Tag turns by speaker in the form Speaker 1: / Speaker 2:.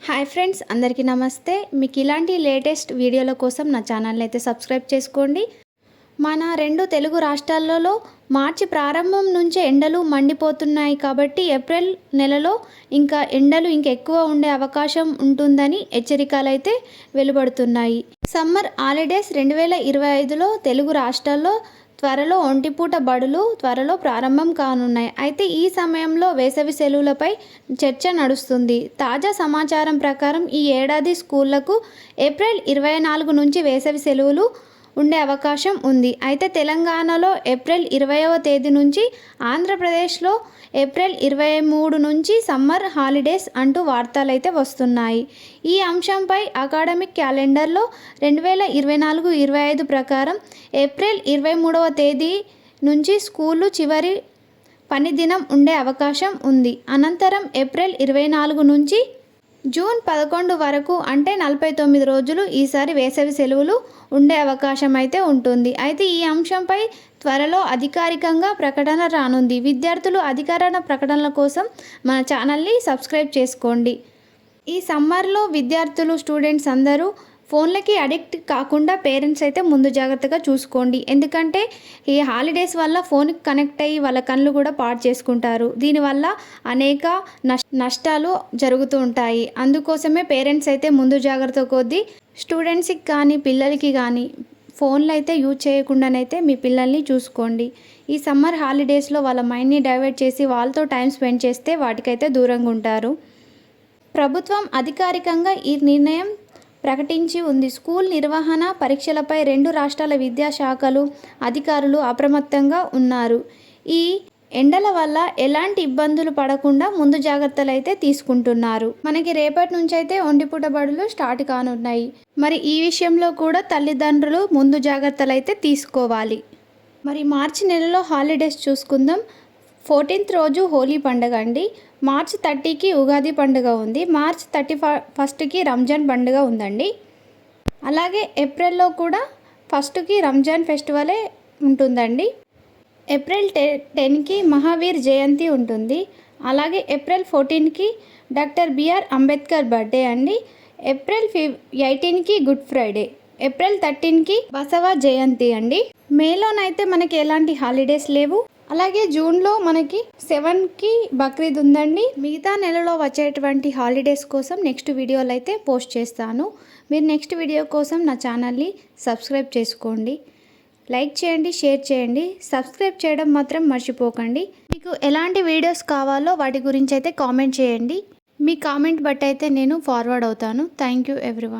Speaker 1: Hi friends అందరికీ నమస్తే. మీకు ఇలాంటి లేటెస్ట్ వీడియోల కోసం నా ఛానల్ని అయితే సబ్స్క్రైబ్ చేసుకోండి. మన రెండు తెలుగు రాష్ట్రాలలో మార్చి ప్రారంభం నుంచే ఎండలు మండిపోతున్నాయి కాబట్టి ఏప్రిల్ నెలలో ఇంకా ఎండలు ఇంకెక్కువ ఉండే అవకాశం ఉంటుందని హెచ్చరికలైతే వెలువడుతున్నాయి. సమ్మర్ హాలిడేస్ రెండు వేల ఇరవై ఐదులో తెలుగు రాష్ట్రాల్లో త్వరలో ఒంటిపూట బడులు త్వరలో ప్రారంభం కానున్నాయి. అయితే ఈ సమయంలో వేసవి సెలవులపై చర్చ నడుస్తుంది. తాజా సమాచారం ప్రకారం ఈ ఏడాది స్కూళ్ళకు ఏప్రిల్ ఇరవై నాలుగు నుంచి వేసవి సెలవులు ఉండే అవకాశం ఉంది. అయితే తెలంగాణలో ఏప్రిల్ ఇరవైవ తేదీ నుంచి ఆంధ్రప్రదేశ్లో ఏప్రిల్ ఇరవై మూడు నుంచి సమ్మర్ హాలిడేస్ అంటూ వార్తలైతే వస్తున్నాయి. ఈ అంశంపై అకాడమిక్ క్యాలెండర్లో రెండు వేల ఇరవై నాలుగు ఇరవై ఐదు ప్రకారం ఏప్రిల్ ఇరవై మూడవ తేదీ నుంచి స్కూళ్ళు చివరి పని దినం ఉండే అవకాశం ఉంది. అనంతరం ఏప్రిల్ ఇరవై నాలుగు నుంచి జూన్ పదకొండు వరకు అంటే నలభై తొమ్మిది రోజులు ఈసారి వేసవి సెలవులు ఉండే అవకాశం అయితే ఉంటుంది. అయితే ఈ అంశంపై త్వరలో అధికారికంగా ప్రకటన రానుంది. విద్యార్థులు అధికారణ ప్రకటనల కోసం మన ఛానల్ని సబ్స్క్రైబ్ చేసుకోండి. ఈ సమ్మర్లో విద్యార్థులు స్టూడెంట్స్ అందరూ ఫోన్లకి అడిక్ట్ కాకుండా పేరెంట్స్ అయితే ముందు జాగ్రత్తగా చూసుకోండి. ఎందుకంటే ఈ హాలిడేస్ వల్ల ఫోన్కి కనెక్ట్ అయ్యి వాళ్ళ కళ్ళు కూడా పాడు చేసుకుంటారు. దీనివల్ల అనేక నష్టాలు జరుగుతూ ఉంటాయి. అందుకోసమే పేరెంట్స్ అయితే ముందు జాగ్రత్త కొద్దీ స్టూడెంట్స్కి కానీ పిల్లలకి కానీ ఫోన్లు అయితే యూజ్ చేయకుండానైతే మీ పిల్లల్ని చూసుకోండి. ఈ సమ్మర్ హాలిడేస్లో వాళ్ళ మైండ్ని డైవర్ట్ చేసి వాళ్ళతో టైం స్పెండ్ చేస్తే వాటికైతే దూరంగా ఉంటారు. ప్రభుత్వం అధికారికంగా ఈ నిర్ణయం ప్రకటించి ఉంది. స్కూల్ నిర్వహణ పరీక్షలపై రెండు రాష్ట్రాల విద్యాశాఖలు అధికారులు అప్రమత్తంగా ఉన్నారు. ఈ ఎండల వల్ల ఎలాంటి ఇబ్బందులు పడకుండా ముందు జాగ్రత్తలు అయితే తీసుకుంటున్నారు. మనకి రేపటి నుంచి అయితే ఒంటిపూట బడులు స్టార్ట్ కానున్నాయి. మరి ఈ విషయంలో కూడా తల్లిదండ్రులు ముందు జాగ్రత్తలు అయితే తీసుకోవాలి. మరి మార్చి నెలలో హాలిడేస్ చూసుకుందాం. ఫోర్టీన్త్ రోజు హోలీ పండుగ అండి. మార్చ్ థర్టీకి ఉగాది పండుగ ఉంది. మార్చ్ థర్టీ ఫస్ట్కి రంజాన్ పండుగ ఉందండి. అలాగే ఏప్రిల్లో కూడా ఫస్ట్కి రంజాన్ ఫెస్టివలే ఉంటుందండి. ఏప్రిల్ టె టెన్కి మహావీర్ జయంతి ఉంటుంది. అలాగే April ఫోర్టీన్కి doctor B R Ambedkar birthday అండి. ఏప్రిల్ ఫిఫ్ ఎయిటీన్కి గుడ్ ఫ్రైడే. ఏప్రిల్ థర్టీన్కి బసవ జయంతి అండి. మేలోనైతే మనకి ఎలాంటి హాలిడేస్ లేవు. అలాగే జూన్లో మనకి సెవెన్కి బక్రీద్ ఉందండి. మిగతా నెలలో వచ్చేటువంటి హాలిడేస్ కోసం నెక్స్ట్ వీడియోలు అయితే పోస్ట్ చేస్తాను. మీరు నెక్స్ట్ వీడియో కోసం నా ఛానల్ని సబ్స్క్రైబ్ చేసుకోండి. లైక్ చేయండి షేర్ చేయండి. సబ్స్క్రైబ్ చేయడం మాత్రం మర్చిపోకండి. మీకు ఎలాంటి వీడియోస్ కావాలో వాటి గురించి అయితే కామెంట్ చేయండి. మీ కామెంట్ బట్టి అయితే నేను ఫార్వర్డ్ అవుతాను. Thank you everyone.